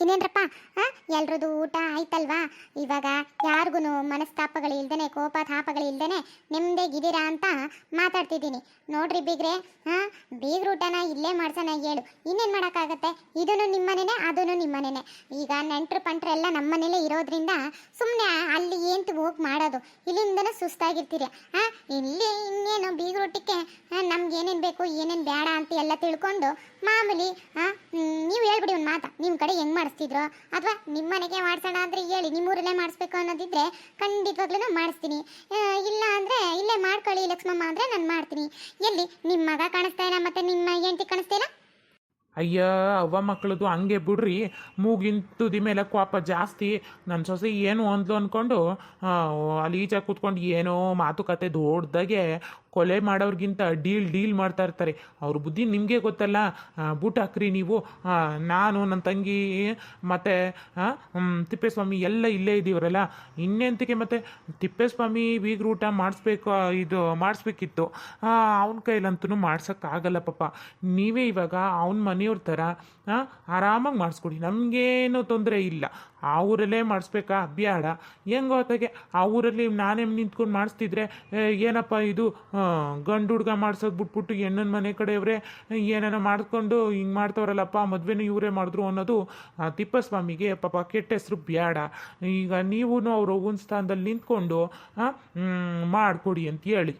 ಇನ್ನೇನ್ರಪ್ಪ? ಎಲ್ರದ್ದು ಊಟ ಆಯ್ತಲ್ವಾ? ಇವಾಗ ಯಾರಿಗೂ ಮನಸ್ತಾಪಗಳು ಇಲ್ದೇನೆ ಕೋಪ ತಾಪಗಳು ಇಲ್ದೇನೆ ನೆಮ್ಮದಿಗಿದ್ದೀರಾ ಅಂತ ಮಾತಾಡ್ತಿದ್ದೀನಿ. ನೋಡ್ರಿ ಬೀಗ್ರೆ ಹಾಂ ಬೀಗ್ರ ಊಟನ ಇಲ್ಲೇ ಮಾಡ್ಸೋಣ ಹೇಳು. ಇನ್ನೇನು ಮಾಡೋಕ್ಕಾಗತ್ತೆ? ಇದನ್ನು ನಿಮ್ಮನೇನೆ ಅದನ್ನು ನಿಮ್ಮನೇನೆ. ಈಗ ನೆಂಟ್ರು ಪಂಟ್ರು ಎಲ್ಲ ನಮ್ಮನೇಲೇ ಇರೋದ್ರಿಂದ ಸುಮ್ಮನೆ ಅಲ್ಲಿ ಏಂತು ಹೋಗಿ ಮಾಡೋದು. ಇಲ್ಲಿಂದನೂ ಸುಸ್ತಾಗಿರ್ತೀರಿ. ಹಾಂ ಇಲ್ಲಿ ಇನ್ನೇನು ಬೀಗ್ರ ಊಟಕ್ಕೆ ನಮ್ಗೆ ಏನೇನು ಬೇಕು, ಏನೇನು ಬೇಡ ಅಂತ ಎಲ್ಲ ತಿಳ್ಕೊಂಡು ಮಾಮೂಲಿ ನೀವು ಹೇಳ್ಬಿಡಿ ಒಂದು ಮಾತಾ. ನಿಮ್ಮ ಕಡೆ ಹೆಂಗೆ ಮಾಡಿಸ್ತಿದ್ರು? ಅಥವಾ ನಿಮ್ಮ ಮನೆಗೆ ಮಾಡ್ಸೋಣ ಅಂದರೆ ಹೇಳಿ ನಿಮ್ಮೂರಲ್ಲೇ ಮಾಡಿಸ್ಬೇಕು ಅನ್ನೋದಿದ್ರೆ ಖಂಡಿತವಾಗ್ಲೂ ಮಾಡಿಸ್ತೀನಿ. ಇಲ್ಲ ಅಂದರೆ ಇಲ್ಲೇ ಮಾಡ್ಕೊಳ್ಳಿ ಲಕ್ಷ್ಮಮ್ಮ ಅಂದರೆ ನಾನು ಮಾಡ್ತೀನಿ. ಎಲ್ಲಿ? ನಿಮ್ಮ ಮಗ ಕಾಣಿಸ್ತಾ ಇಲ್ಲ ಮತ್ತು ನಿಮ್ಮ ಹೆಂಡತಿ ಕಾಣಿಸ್ತಾ ಇಲ್ಲ? ಅಯ್ಯ, ಅವ್ವ ಮಕ್ಕಳದು ಹಂಗೆ ಬಿಡ್ರಿ. ಮೂಗಿನ ತುದಿ ಮೇಲೆ ಕೋಪ ಜಾಸ್ತಿ. ನನ್ನ ಸೊಸೆ ಏನು ಅಂದ್ಲು ಅಂದ್ಕೊಂಡು ಅಲ್ಲಿ ಈಚೆ ಕೂತ್ಕೊಂಡು ಏನೋ ಮಾತುಕತೆ ದೊಡ್ಡದಾಗೆ ಕೊಲೆ ಮಾಡೋರಿಗಿಂತ ಡೀಲ್ ಡೀಲ್ ಮಾಡ್ತಾ ಇರ್ತಾರೆ. ಅವ್ರ ಬುದ್ಧಿ ನಿಮಗೆ ಗೊತ್ತಲ್ಲ. ಬೂಟ್ ಹಾಕ್ರಿ ನೀವು. ನಾನು ನನ್ನ ತಂಗಿ, ಮತ್ತು ತಿಪ್ಪೇಸ್ವಾಮಿ ಎಲ್ಲ ಇಲ್ಲೇ ಇದ್ದೀವರಲ್ಲ. ಇನ್ನೆಂತಕ್ಕೆ ಮತ್ತು ತಿಪ್ಪೇಸ್ವಾಮಿ ಬೀಗ್ರ ಊಟ ಮಾಡಿಸ್ಬೇಕು, ಇದು ಮಾಡಿಸ್ಬೇಕಿತ್ತು. ಅವನ ಕೈಲಂತೂ ಮಾಡ್ಸೋಕ್ಕಾಗಲ್ಲ ಪಾಪ. ನೀವೇ ಇವಾಗ ಅವನ ಮನೆಯವ್ರ ಥರ ಆರಾಮಾಗಿ ಮಾಡಿಸ್ಕೊಡಿ. ನಮಗೇನು ತೊಂದರೆ ಇಲ್ಲ. ಆ ಊರಲ್ಲೇ ಮಾಡಿಸ್ಬೇಕಾ? ಬ್ಯಾಡ. ಹೆಂಗೋ ಆ ಊರಲ್ಲಿ ನಾನೇ ನಿಂತ್ಕೊಂಡು ಮಾಡಿಸ್ತಿದ್ರೆ ಏನಪ್ಪ ಇದು? ಗಂಡು ಹುಡ್ಗ ಮಾಡ್ಸೋದು ಬಿಟ್ಬಿಟ್ಟು ಹೆಣ್ಣನ ಮನೆ ಕಡೆಯವರೇ, ಏನೇನೋ ಮಾಡ್ಕೊಂಡು ಹಿಂಗೆ ಮಾಡ್ತವ್ರಲ್ಲಪ್ಪ, ಮದುವೆನೂ ಇವರೇ ಮಾಡಿದ್ರು ಅನ್ನೋದು ತಿಪ್ಪಸ್ವಾಮಿಗೆ ಪಾಪ ಕೆಟ್ಟ ಹೆಸರು ಬೇಡ ಈಗ ನೀವು ಅವ್ರ ಒಂದು ಸ್ಥಾನದಲ್ಲಿ ನಿಂತ್ಕೊಂಡು ಮಾಡಿಕೊಡಿ ಅಂತ ಹೇಳಿ.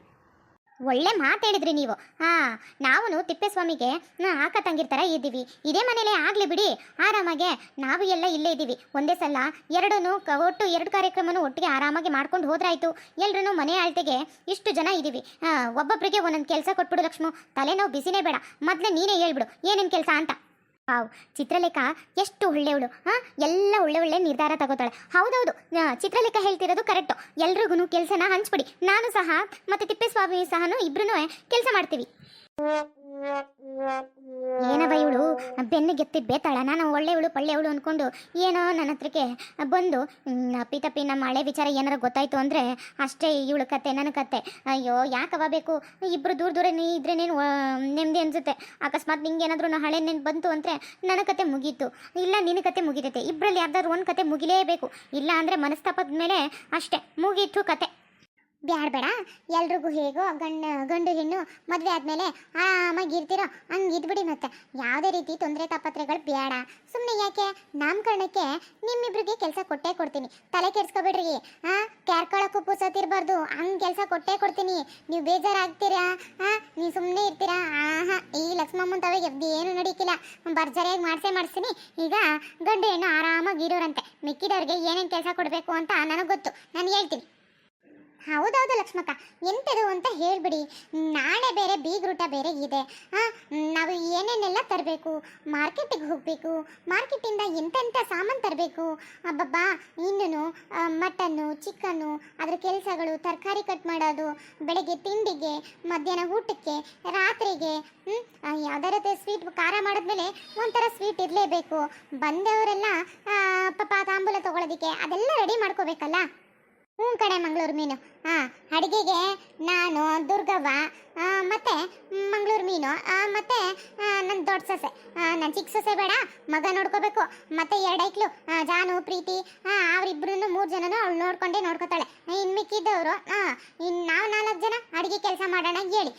ಒಳ್ಳೆ ಮಾತು ಹೇಳಿದ್ರಿ ನೀವು. ಹಾಂ ನಾವು ತಿಪ್ಪೇಸ್ವಾಮಿಗೆ ಆ, ಅಕ್ಕ ತಂಗಿರ್ ಥರ ಇದ್ದೀವಿ. ಇದೇ ಮನೇಲೆ ಆಗಲಿ ಬಿಡಿ. ಆರಾಮಾಗೆ ನಾವು ಎಲ್ಲ ಇಲ್ಲೇ ಇದ್ದೀವಿ. ಒಂದೇ ಸಲ ಎರಡೂ ಒಟ್ಟು ಎರಡು ಕಾರ್ಯಕ್ರಮನೂ ಒಟ್ಟಿಗೆ ಆರಾಮಾಗಿ ಮಾಡ್ಕೊಂಡು ಹೋದ್ರಾಯ್ತು. ಎಲ್ಲರೂ ಮನೆ ಅಳತೆಗೆ ಇಷ್ಟು ಜನ ಇದ್ದೀವಿ. ಒಬ್ಬೊಬ್ಬರಿಗೆ ಒಂದೊಂದು ಕೆಲಸ ಕೊಟ್ಬಿಡು ಲಕ್ಷ್ಮು. ತಲೆನೋವು ಬಿಸಿನೇ ಬೇಡ. ಮೊದಲೇ ನೀನೇ ಹೇಳ್ಬಿಡು ಏನೇನು ಕೆಲಸ ಅಂತ. ವಾವ್ ಚಿತ್ರಲೇಖ ಎಷ್ಟು ಒಳ್ಳೆಯವಳು ಹಾಂ? ಎಲ್ಲ ಒಳ್ಳೆ ಒಳ್ಳೆ ನಿರ್ಧಾರ ತಗೋತಾಳೆ. ಹೌದೌದು ಚಿತ್ರಲೇಖ ಹೇಳ್ತಿರೋದು ಕರೆಕ್ಟು ಎಲ್ರಿಗೂ ಕೆಲಸನ ಹಂಚ್ಬಿಡಿ. ನಾನು ಸಹ ಮತ್ತು ತಿಪ್ಪೇಸ್ವಾಮಿ ಸಹನು ಇಬ್ಬರೂ ಕೆಲಸ ಮಾಡ್ತೀವಿ. ಏನವ ಇವಳು? ಬೆನ್ನ ಗೆತ್ತಿ ಬೇತಾಳ. ನಾನು ಒಳ್ಳೆಯವಳು, ಪಳ್ಳೆಯವಳು ಅಂದ್ಕೊಂಡು ಏನೋ ನನ್ನ ಹತ್ರಕ್ಕೆ ಬಂದು ಅಪ್ಪಿ ತಪ್ಪಿ ನಮ್ಮ ಹಳೆ ವಿಚಾರ ಏನಾರು ಗೊತ್ತಾಯ್ತು ಅಂದರೆ ಅಷ್ಟೇ ಇವಳು ಕತೆ ನನ್ನ ಕತೆ. ಅಯ್ಯೋ ಯಾಕವ ಬೇಕು? ಇಬ್ಬರು ದೂರ ದೂರ ನೀ ಇದ್ರೇನೇನು ನೆಮ್ಮದಿ ಅನ್ಸುತ್ತೆ. ಅಕಸ್ಮಾತ್ ನಿಂಗೆ ಏನಾದರೂ ಹಳೆ ನೆನ್ ಬಂತು ಅಂದರೆ ನನ್ನ ಕತೆ ಮುಗೀತು. ಇಲ್ಲ ನಿನ್ನ ಕತೆ ಮುಗಿತೈತೆ. ಇಬ್ಬರಲ್ಲಿ ಯಾರ್ದಾದ್ರು ಒಂದು ಕತೆ ಮುಗಿಲೇಬೇಕು. ಇಲ್ಲ ಅಂದರೆ ಮನಸ್ತಾಪದ ಮೇಲೆ ಅಷ್ಟೇ. ಮುಗೀತು ಕತೆ. ಬೇಡ. ಎಲ್ರಿಗೂ ಹೇಗೋ ಗಂಡ, ಗಂಡು, ಹೆಣ್ಣು ಮದುವೆ ಆದಮೇಲೆ ಆರಾಮಾಗಿ ಇರ್ತಿರೋ ಹಂಗೆ ಇದ್ಬಿಡಿ ಮತ್ತೆ. ಯಾವುದೇ ರೀತಿ ತೊಂದರೆ ತಾಪತ್ರೆಗಳು ಬೇಡ ಸುಮ್ಮನೆ ಯಾಕೆ? ನಾಮಕರಣಕ್ಕೆ ನಿಮ್ಮಿಬ್ರಿಗೆ ಕೆಲಸ ಕೊಟ್ಟೇ ಕೊಡ್ತೀನಿ. ತಲೆ ಕೆಡ್ಸ್ಕೊಬೇಡ್ರಿ. ಹಾಂ ಕ್ಯಾರ್ಕೊಳಕ್ಕೂ ಪುಸತಿರ್ಬಾರ್ದು ಹಂಗೆ ಕೆಲಸ ಕೊಟ್ಟೇ ಕೊಡ್ತೀನಿ. ನೀವು ಬೇಜಾರಾಗ್ತೀರಾ? ಹಾಂ ನೀವು ಸುಮ್ಮನೆ ಇರ್ತೀರಾ? ಆಹಾ, ಈ ಲಕ್ಷ್ಮಮ್ಮನ ತವೆಗೆ ಏನು ನಡೀಕಿಲ್ಲ. ಬರ್ಜರಿಯಾಗಿ ಮಾಡಿಸೇ ಮಾಡಿಸ್ತೀನಿ. ಈಗ ಗಂಡು, ಹೆಣ್ಣು ಆರಾಮಾಗಿ ಇರೋರಂತೆ. ಮಿಕ್ಕಿದವ್ರಿಗೆ ಏನೇನು ಕೆಲಸ ಕೊಡಬೇಕು ಅಂತ ನನಗೆ ಗೊತ್ತು. ನಾನು ಹೇಳ್ತೀನಿ. ಹೌದೌದು ಲಕ್ಷ್ಮಕ್ಕ. ಎಂತದು ಅಂತ ಹೇಳಿಬಿಡಿ. ನಾಳೆ ಬೇರೆ ಬೀಗ್ರೂಟ ಬೇರೆ ಇದೆ. ನಾವು ಏನೇನೆಲ್ಲ ತರಬೇಕು? ಮಾರ್ಕೆಟಿಗೆ ಹೋಗಬೇಕು. ಮಾರ್ಕೆಟಿಂದ ಎಂತೆಂಥ ಸಾಮಾನು ತರಬೇಕು? ಅಬ್ಬಬ್ಬಾ ಇನ್ನೂ ಮಟನ್ನು, ಚಿಕನ್ನು, ಅದರ ಕೆಲಸಗಳು, ತರಕಾರಿ ಕಟ್ ಮಾಡೋದು, ಬೆಳಗ್ಗೆ ತಿಂಡಿಗೆ, ಮಧ್ಯಾಹ್ನ ಊಟಕ್ಕೆ, ರಾತ್ರಿಗೆ ಯಾವ್ದಾರ ಸ್ವೀಟ್ ಖಾರ ಮಾಡಿದ್ಮೇಲೆ ಒಂಥರ ಸ್ವೀಟ್ ಇರಲೇಬೇಕು. ಬಂದವರೆಲ್ಲ ಪಾಪ ತಾಂಬೂಲ ತೊಗೊಳೋದಕ್ಕೆ ಅದೆಲ್ಲ ರೆಡಿ ಮಾಡ್ಕೋಬೇಕಲ್ಲ? ಹ್ಞೂ ಕಡೆ ಮಂಗಳೂರು ಮೀನು. ಹಾಂ ಅಡುಗೆಗೆ ನಾನು, ದುರ್ಗವ್ವ ಮತ್ತು ಮಂಗಳೂರು ಮೀನು ಮತ್ತು ನನ್ನ ದೊಡ್ಡ ಸೊಸೆ. ನನ್ನ ಚಿಕ್ಕ ಸೊಸೆ ಬೇಡ, ಮಗ ನೋಡ್ಕೋಬೇಕು. ಮತ್ತೆ ಎರಡು ಐಕ್ಲು ಜಾನು, ಪ್ರೀತಿ ಅವರಿಬ್ಬರನ್ನು ಮೂರು ಜನನು ಅವಳು ನೋಡ್ಕೊಂಡೇ ನೋಡ್ಕೋತಾಳೆ. ಇನ್ನು ಮಿಕ್ಕಿದ್ದವರು ಇನ್ನು ನಾವು ನಾಲ್ಕು ಜನ ಅಡುಗೆ ಕೆಲಸ ಮಾಡೋಣ ಹೇಳಿ.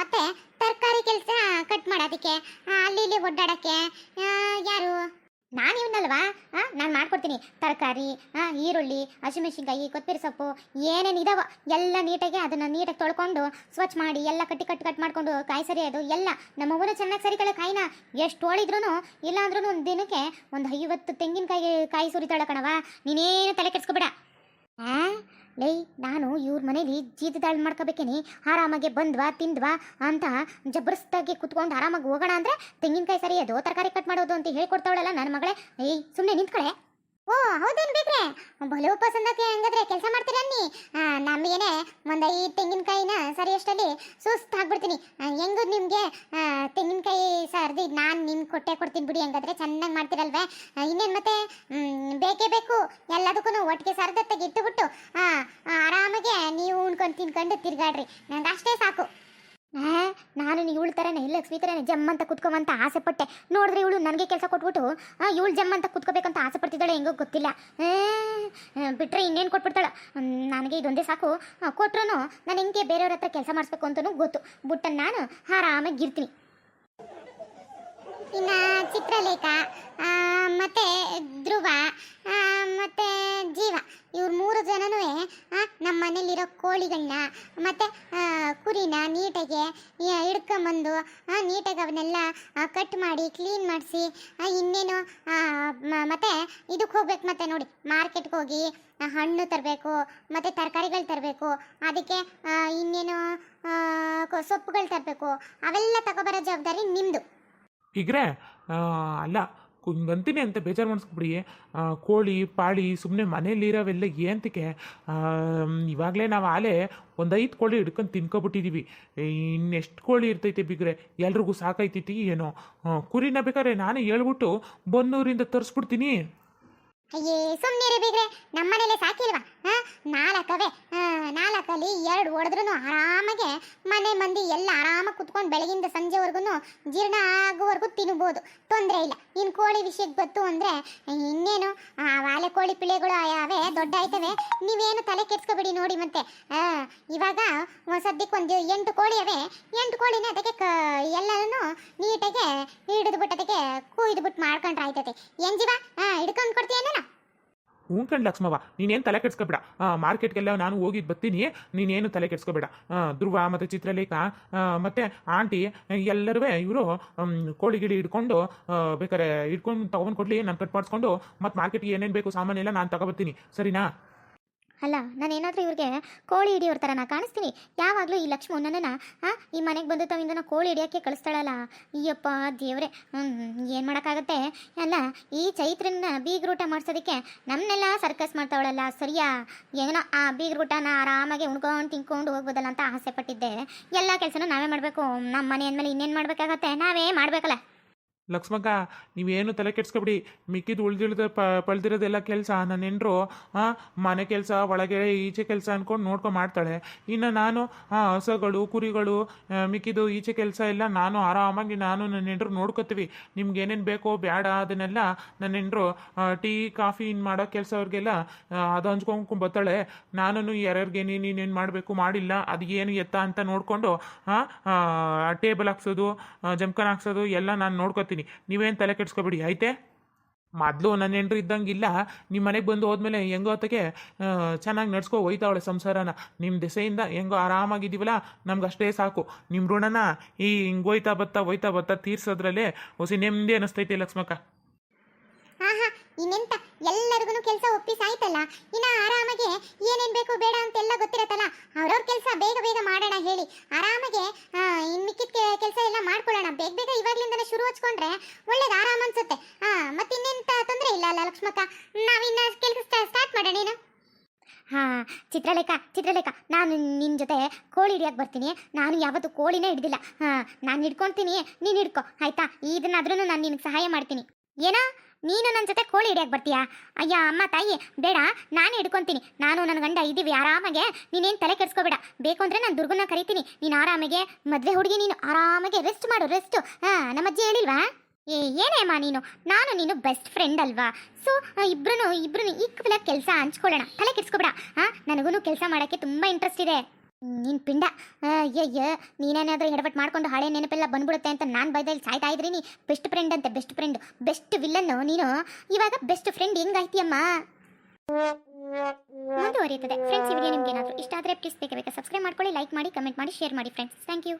ಮತ್ತು ತರಕಾರಿ ಕೆಲಸ ಕಟ್ ಮಾಡೋದಕ್ಕೆ ಅಲ್ಲಿ ಇಲ್ಲಿ ಒಡ್ಡಾಡೋಕ್ಕೆ ಯಾರು? ನಾನು ಇವನಲ್ವಾ? ಮಾಡ್ಕೊಡ್ತೀನಿ. ತರಕಾರಿ ಈರುಳ್ಳಿ, ಹಸಿಮೆಣಸಿನ್ಕಾಯಿ ಕೊತ್ತಂಬರಿ ಸೊಪ್ಪು, ಏನೇನು ಇದಾವೆ ಎಲ್ಲ ನೀಟಾಗಿ ಅದನ್ನು ನೀಟಾಗಿ ತೊಳ್ಕೊಂಡು ಸ್ವಚ್ಛ ಮಾಡಿ ಎಲ್ಲ ಕಟ್ಟಿ ಕಟ್ ಕಟ್ ಮಾಡ್ಕೊಂಡು ಕಾಯಿ ಸರಿಯೋದು ಎಲ್ಲ. ನಮ್ಮವ್ವನ ಚೆನ್ನಾಗಿ ಸರಿತಾಳೆ ಕಾಯಿನ. ಎಷ್ಟು ಹೋಳಿದ್ರು ಇಲ್ಲಾಂದ್ರೂ ಒಂದು ದಿನಕ್ಕೆ ಒಂದು ಐವತ್ತು ತೆಂಗಿನಕಾಯಿ, ಕಾಯಿ ಸುರಿತಾಳೆ ಕಣವ ನೀನೇನು ತಲೆ ಕೆಡ್ಸ್ಕೊಬೇಡ. ಆ? ಲೈ, ನಾನು ಇವ್ರ ಮನೇಲಿ ಜೀತದಾಳ್ ಮಾಡ್ಕೋಬೇಕೇನಿ. ಆರಾಮಾಗಿ ಬಂದ್ವಾ, ತಿಂದ್ವಾ ಅಂತ ಜಬರ್ಸ್ತಾಗಿ ಕುತ್ಕೊಂಡು ಆರಾಮಾಗಿ ಹೋಗೋಣ ಅಂದ್ರೆ ತೆಂಗಿನಕಾಯಿ ಸರಿಯೋದು, ತರಕಾರಿ ಕಟ್ ಮಾಡೋದು ಅಂತ ಹೇಳ್ಕೊಡ್ತಾವಳಲ್ಲ ನನ್ನ ಮಗಳೇ. ಏಯ್ ಸುಮ್ಮನೆ ನಿಂತ್ಕಳೆ. ಓ, ಹೌದೇನು ಬೇಕ್ರೆ? ಬಲು ಪಸಂದಕ್ಕೆ ಹಂಗಾದ್ರೆ ಕೆಲಸ ಮಾಡ್ತೀರನ್ನಿ ನಮಗೇನೆ ಒಂದು ಐದು ತೆಂಗಿನಕಾಯಿನ ಸರಿಯಷ್ಟಲ್ಲಿ ಸುಸ್ತು ಹಾಕ್ಬಿಡ್ತೀನಿ ಹೆಂಗು ನಿಮಗೆ? ತೆಂಗಿನಕಾಯಿ ಸರ್ದಿ ನಾನು ನಿಮ್ಗೆ ಕೊಟ್ಟೆ ಕೊಡ್ತೀನಿ ಬಿಡಿ ಹಂಗಾದ್ರೆ ಚೆನ್ನಾಗಿ ಮಾಡ್ತೀರಲ್ವೇ? ಇನ್ನೇನ್ ಮತ್ತೆ? ಬೇಕೇ ಬೇಕು. ಎಲ್ಲದಕ್ಕೂ ಒಟ್ಟಿಗೆ ಸರದತ್ತಾಗಿ ಇಟ್ಟುಬಿಟ್ಟು ಆರಾಮಾಗೆ ನೀವು ಉಣ್ಕೊಂಡು ತಿನ್ಕೊಂಡು ತಿರ್ಗಾಡ್ರಿ. ನಂಗೆ ಅಷ್ಟೇ ಸಾಕು. ನಾನು ಇವಳು ಥರನೇ ಲಕ್ಷ್ಮಿ ಥರನೇ ಜಮ್ ಅಂತ ಕುತ್ಕೊಂಬಂತ ಆಸೆ ಪಟ್ಟೆ. ನೋಡಿದ್ರೆ ಇವಳು ನನಗೆ ಕೆಲಸ ಕೊಟ್ಬಿಟ್ಟು ಇವಳು ಜಮ್ ಅಂತ ಕುತ್ಕೋಬೇಕಂತ ಆಸೆ ಪಡ್ತಿದ್ದಾಳೆ, ಹೆಂಗೋ ಗೊತ್ತಿಲ್ಲ. ಬಿಟ್ಟರೆ ಇನ್ನೇನು ಕೊಟ್ಬಿಡ್ತಾಳೆ? ನನಗೆ ಇದೊಂದೇ ಸಾಕು. ಕೊಟ್ರು ನಾನು ಹೆಂಗೆ ಬೇರೆಯವ್ರ ಹತ್ರ ಕೆಲಸ ಮಾಡಿಸ್ಬೇಕು ಅಂತಲೂ ಗೊತ್ತು. ಬುಟ್ಟನ್ನು ನಾನು ಆರಾಮಾಗಿ ಇರ್ತೀನಿ. ಇನ್ನು ಚಿತ್ರಲೇಖ ಮತ್ತು ಧ್ರುವ ಮತ್ತು ಜೀವ. ಇವ್ರು ಮೂರು ಜನನೂ ನಮ್ಮ ಮನೇಲಿರೋ ಕೋಳಿಗಳನ್ನ ಮತ್ತು ಕುರಿನ, ನೀಟಾಗಿ ಹಿಡ್ಕೊಂಬಂದು ನೀಟಾಗಿ ಅವನ್ನೆಲ್ಲ ಕಟ್ ಮಾಡಿ, ಕ್ಲೀನ್ ಮಾಡಿಸಿ ಇನ್ನೇನು ಮತ್ತು ಇದಕ್ಕೆ ಹೋಗ್ಬೇಕು ಮತ್ತೆ ನೋಡಿ. ಮಾರ್ಕೆಟ್ಗೆ ಹೋಗಿ ಹಣ್ಣು ತರಬೇಕು, ಮತ್ತು ತರಕಾರಿಗಳು ತರಬೇಕು, ಅದಕ್ಕೆ ಇನ್ನೇನು ಸೊಪ್ಪುಗಳು ತರಬೇಕು, ಅವೆಲ್ಲ ತಗೊಬರೋ ಜವಾಬ್ದಾರಿ ನಿಮ್ಮದು ಹೀಗ್ರೆ ಅಲ್ಲ ಬಂತೀನಿ ಅಂತ ಬೇಜಾರು ಮಾಡಿಸ್ಕೊಬಿಡಿ ಕೋಳಿ, ಪಾಳಿ ಸುಮ್ಮನೆ ಮನೇಲಿರೋವೆಲ್ಲ ಏಂತಕ್ಕೆ ಇವಾಗಲೇ ನಾವು ಆಲೆ ಒಂದು ಐದು ಕೋಳಿ ಹಿಡ್ಕೊಂಡು ತಿನ್ಕೊಬಿಟ್ಟಿದ್ದೀವಿ ಇನ್ನೆಷ್ಟು ಕೋಳಿ ಇರ್ತೈತೆ ಬಿಗ್ರೆ, ಎಲ್ರಿಗೂ ಸಾಕೈತೈತಿ ಏನೋ. ಕುರಿನ ಬೇಕಾದ್ರೆ ನಾನೇ ಹೇಳ್ಬಿಟ್ಟು ಬನ್ನೂರಿಂದ ತರಿಸ್ಬಿಡ್ತೀನಿ. ಅಯ್ಯೇ ಸುಮ್ಮನೆ ಬೇಗ್ರೆ. ನಮ್ಮನೇಲೆ ಸಾಕಿಲ್ವಾ ಹಾ? ನಾಲ್ಕವೇ. ನಾಲ್ಕಲ್ಲಿ ಎರಡು ಹೊಡೆದ್ರೂ ಆರಾಮಾಗೆ ಮನೆ ಮಂದಿ ಎಲ್ಲ ಆರಾಮಾಗಿ ಕುತ್ಕೊಂಡು ಬೆಳಗಿಂದ ಸಂಜೆವರೆಗೂ ಜೀರ್ಣ ಆಗೋವರೆಗೂ ತಿನ್ಬೋದು. ತೊಂದರೆ ಇಲ್ಲ. ಇನ್ನು ಕೋಳಿ ವಿಷಯಕ್ಕೆ ಬಂತು ಅಂದರೆ ಇನ್ನೇನು, ಆ ವಾಲೆ ಕೋಳಿ ಪಿಳೆಗಳು ಅವೇ ದೊಡ್ಡ ಆಯ್ತವೆ, ನೀವೇನು ತಲೆ ಕೆಡ್ಸ್ಕೊಬೇಡಿ ನೋಡಿ ಮತ್ತೆ. ಇವಾಗ ಸದ್ಯಕ್ಕೆ ಒಂದು ಎಂಟು ಕೋಳಿ ಅವೆ, ಎಂಟು ಕೋಳಿನ ಅದಕ್ಕೆ ಕ, ಎಲ್ಲನೂ ನೀಟಾಗಿ ಹಿಡಿದ್ಬಿಟ್ಟು ಅದಕ್ಕೆ ಕುಯ್ದು ಬಿಟ್ಟು ಮಾಡ್ಕೊಂಡ್ರೆ ಆಯ್ತದೆ ಏನ್ ಜೀವ? ಹಾಂ ಹಿಡ್ಕೊಂಡು ಕೊಡ್ತೀಯೇನ ಹ್ಞೂ ಕಣ್ ಲಕ್ಷ್ಮವ್ವ, ನೀನೇನು ತಲೆ ಕೆಡ್ಸ್ಕೊಬೇಡ. ಮಾರ್ಕೆಟ್ಗೆಲ್ಲ ನಾನು ಹೋಗಿದ್ದು ಬರ್ತೀನಿ, ನೀನೇನು ತಲೆ ಕೆಡ್ಸ್ಕೊಬೇಡ. ಧ್ರುವ ಮತ್ತು ಚಿತ್ರಲೇಖ ಮತ್ತೆ ಆಂಟಿ ಎಲ್ಲರೂ ಇವರು ಕೋಳಿ ಗಿಡಿ ಹಿಡ್ಕೊಂಡು ಬೇಕಾದ್ರೆ ಹಿಡ್ಕೊಂಡು ತೊಗೊಂಡು ಕೊಡ್ಲಿ, ನಾನು ಕಟ್ ಮಾಡಿಸ್ಕೊಂಡು, ಮತ್ತು ಮಾರ್ಕೆಟ್ಗೆ ಏನೇನು ಬೇಕು ಸಾಮಾನೆಲ್ಲ ನಾನು ತಗೊಬರ್ತೀನಿ. ಸರಿನಾ? ಅಲ್ಲ, ನಾನೇನಾದರೂ ಇವ್ರಿಗೆ ಕೋಳಿ ಹಿಡಿಯೋರ್ ಥರ ನಾನು ಕಾಣಿಸ್ತೀನಿ? ಯಾವಾಗಲೂ ಈ ಲಕ್ಷ್ಮಿ ನನ್ನನ್ನು ಈ ಮನೆಗೆ ಬಂದು ತಾವಿಂದ ಕೋಳಿ ಹಿಡಿಯೋಕ್ಕೆ ಕಳಿಸ್ತಾಳಲ್ಲ? ಅಯ್ಯಪ್ಪ, ದೇವ್ರೆ ಏನು ಮಾಡೋಕ್ಕಾಗತ್ತೆ? ಅಲ್ಲ, ಈ ಚೈತ್ರನ ಬೀಗ್ರೂಟ ಮಾಡಿಸೋದಕ್ಕೆ ನಮ್ಮನ್ನೆಲ್ಲ ಸರ್ಕಸ್ ಮಾಡ್ತಾವಳಲ್ಲ, ಸರಿಯಾ? ಏನೋ ಆ ಬೀಗ್ರೂಟನ ಆರಾಮಾಗಿ ಉಣ್ಕೊಂಡು ತಿನ್ಕೊಂಡು ಹೋಗ್ಬೋದಲ್ಲ ಅಂತ ಆಸೆ ಪಟ್ಟಿದ್ದೆ ಎಲ್ಲ ಕೆಲಸನೂ ನಾವೇ ಮಾಡಬೇಕು. ನಮ್ಮ ಮನೆ ಅಂದಮೇಲೆ ಇನ್ನೇನು ಮಾಡಬೇಕಾಗತ್ತೆ? ನಾವೇ ಮಾಡಬೇಕಲ್ಲ. ಲಕ್ಷ್ಮಕ್ಕ, ನೀವೇನು ತಲೆ ಕೆಡ್ಸ್ಕೊಬಿಡಿ. ಮಿಕ್ಕಿದ್ದು ಉಳ್ದಿಳ್ದ ಪ, ಪಳ್ದಿರೋದೆಲ್ಲ ಕೆಲಸ. ನನ್ನ ಹಾಂ ಮನೆ ಕೆಲಸ ಒಳಗೆ ಈಚೆ ಕೆಲಸ ಅಂದ್ಕೊಂಡು ನೋಡ್ಕೊಂಡು ಮಾಡ್ತಾಳೆ. ಇನ್ನು ನಾನು ಹಾಂ ಹಸುಗಳು, ಕುರಿಗಳು ಮಿಕ್ಕಿದ್ದು ಈಚೆ ಕೆಲಸ ಎಲ್ಲ ನಾನು ಆರಾಮಾಗಿ ನಾನು ನನ್ನ ಹೆಂಡ್ರು ನೋಡ್ಕೊತೀವಿ. ನಿಮ್ಗೆ ಏನೇನು ಬೇಕೋ ಬೇಡ ಅದನ್ನೆಲ್ಲ ನನ್ನ ಹೆಂಡ್ರು ಟೀ, ಕಾಫಿ ಇನ್ನು ಮಾಡೋ ಕೆಲಸ ಅವ್ರಿಗೆಲ್ಲ ಅದು ಹಂಚ್ಕೊಂಡು ಬರ್ತಾಳೆ. ನಾನು ಯಾರ್ಯಾರಿಗೆ ನೀನೇನು ಮಾಡಬೇಕು ಮಾಡಿಲ್ಲ. ಅದು ಏನು ಎತ್ತ ಅಂತ ನೋಡಿಕೊಂಡು ಟೇಬಲ್ ಹಾಕ್ಸೋದು ಜಮ್ಕನ್ ಹಾಕ್ಸೋದು ಎಲ್ಲ ನಾನು ನೋಡ್ಕೊತೀನಿ. ನೀವೇನು ತಲೆ ಕೆಡ್ಸ್ಕೊಬೇಡಿ, ಆಯ್ತೆ? ಮೊದಲು ನನ್ನ ಹೆಂಡ್ರು ಇದ್ದಂಗಿಲ್ಲ ನಿಮ್ಮ ಮನೆಗೆ ಬಂದು ಹೋದ್ಮೇಲೆ ಹೆಂಗೋ ಹೊತ್ತಿಗೆ ಚೆನ್ನಾಗಿ ನಡ್ಸ್ಕೊ ಹೋಯ್ತಾವಳೆ ಸಂಸಾರನ. ನಿಮ್ಮ ದೆಸೆಯಿಂದ ಹೆಂಗೋ ಆರಾಮಾಗಿದ್ದೀವಲ್ಲ ನಮ್ಗೆ ಅಷ್ಟೇ ಸಾಕು. ನಿಮ್ಮ ಋಣನ ಈ ಹಿಂಗೆ ಹೋಯ್ತಾ ಬತ್ತಾ ಹೋಯ್ತಾ ಬತ್ತಾ ತೀರ್ಸೋದ್ರಲ್ಲೇ ಹೊಸಿ ನೆಮ್ಮದಿ ಅನ್ನಿಸ್ತೈತಿ ಲಕ್ಷ್ಮಕ್ಕ. ಇನ್ನೆಂತ? ಎಲ್ಲರಿಗೂ ಕೆಲಸ ಒಪ್ಪಿ ಆಯ್ತಲ್ಲ ಇನ್ನ ಆರಾಮಾಗಿ ಏನೇನ್ ಬೇಕು ಬೇಡ ಅಂತೆಲ್ಲ ಗೊತ್ತಿರತ್ತಲ್ಲ? ಅವ್ರವ್ರ ಕೆಲಸ ಬೇಗ ಬೇಗ ಮಾಡೋಣ ಹೇಳಿ ಆರಾಮಾಗಿ ಆ, ಇನ್ ಮಿಕ್ಕಿದ ಕೆಲಸ ಎಲ್ಲ ಮಾಡ್ಕೊಳ್ಳೋಣ ಬೇಗ ಬೇಗ ಇವಾಗ್ಲಿಂದನೇ ಶುರು ಹಚ್ಕೊಂಡ್ರೆ ಒಳ್ಳೇದು, ಆರಾಮ ಅನ್ಸುತ್ತೆ. ಹಾ ಮತ್ತೆ ಇನ್ನೆಂತ ತೊಂದರೆ ಇಲ್ಲ ಅಲ್ಲ ಲಕ್ಷ್ಮಕ್ಕ? ನಾವಿನ್ನ ಕೆಲಸ ಸ್ಟಾರ್ಟ್ ಮಾಡೋಣ ಹಾ, ಚಿತ್ರಲೇಖ ಚಿತ್ರಲೇಖ, ನಾನು ನಿನ್ನ ಜೊತೆ ಕೋಳಿ ಹಿಡಿಯಕ್ಕೆ ಬರ್ತೀನಿ. ನಾನು ಯಾವತ್ತೂ ಕೋಳಿನೇ ಹಿಡ್ದಿಲ್ಲ. ಹಾ, ನಾನು ಹಿಡ್ಕೊತೀನಿ, ನೀನು ಹಿಡ್ಕೊ. ಆಯ್ತಾ? ಇದನ್ನಾದ್ರೂ ನಾನು ನಿನಗೆ ಸಹಾಯ ಮಾಡ್ತೀನಿ. ಏನೋ? ನೀನು ನನ್ನ ಜೊತೆ ಕೋಳಿ ಹಿಡಿಯಕ್ಕೆ ಬರ್ತೀಯಾ? ಅಯ್ಯ, ಅಮ್ಮ, ತಾಯಿ, ಬೇಡ, ನಾನು ಹಿಡ್ಕೊಂತೀನಿ. ನಾನು ನನ್ನ ಗಂಡ ಇದ್ದೀವಿ ಆರಾಮಾಗೆ. ನೀನೇನು ತಲೆ ಕೆಡಿಸ್ಕೋಬೇಡ. ಬೇಕು ಅಂದರೆ ನಾನು ದುರ್ಗನ ಕರಿತೀನಿ. ನೀನು ಆರಾಮಾಗೆ ಮದುವೆ ಹುಡುಗಿ ನೀನು. ಆರಾಮಾಗೆ ರೆಸ್ಟ್ ಮಾಡು ರೆಸ್ಟ್ ಹಾಂ, ನಮ್ಮ ಅಜ್ಜಿ ಹೇಳಿಲ್ವಾ? ಏ, ಏನೇ ಅಮ್ಮ ನೀನು. ನಾನು ನೀನು ಬೆಸ್ಟ್ ಫ್ರೆಂಡ್ ಅಲ್ವಾ? ಸೊ ಇಬ್ರು ಇಬ್ರು ಈಕ್ವಲ್ ಆಗಿ ಕೆಲಸ ಹಂಚ್ಕೊಳ್ಳೋಣ. ತಲೆ ಕೆಡಿಸ್ಕೋಬೇಡ. ಹಾಂ ನನಗೂ ಕೆಲಸ ಮಾಡೋಕ್ಕೆ ತುಂಬ ಇಂಟ್ರೆಸ್ಟ್ ಇದೆ. ನಿನ್ ಪಿಂಡ. ಅಯ್ಯಯ್ಯ, ನೀನೇನಾದರೂ ಎಡಬಟ್ಟು ಮಾಡ್ಕೊಂಡು ಹಳೆ ನೆನಪೆಲ್ಲ ಬಂದ್ಬಿಡುತ್ತೆ ಅಂತ ನಾನು ಬೈದಲ್ಲಿ ಸಾಯ್ತಾ ಇದ್ರಿ ನೀ? ಬೆಸ್ಟ್ ಫ್ರೆಂಡ್ ಅಂತೆ ಬೆಸ್ಟ್ ಫ್ರೆಂಡ್ ಬೆಸ್ಟ್ ವಿಲ್ಲನ್ನು ನೀನು. ಇವಾಗ ಬೆಸ್ಟ್ ಫ್ರೆಂಡ್ ಹೆಂಗಾಯ್ತಿಯಮ್ಮ ಮುಂದುವರಿಯುತ್ತದೆ. ಫ್ರೆಂಡ್ಸ್ ಈ ವಿಡಿಯೋ ನಿಮ್ಗೆ ಏನಾದರೂ ಇಷ್ಟ ಆದರೆ ಪ್ಲೀಸ್ ಬೇಕೇ ಬೇಕಾ ಸಬ್ಸ್ಕ್ರೈಬ್ ಮಾಡ್ಕೊಳ್ಳಿ ಲೈಕ್ ಮಾಡಿ ಕಮೆಂಟ್ ಮಾಡಿ ಶೇರ್ ಮಾಡಿ ಫ್ರೆಂಡ್ಸ್ ಥ್ಯಾಂಕ್ ಯು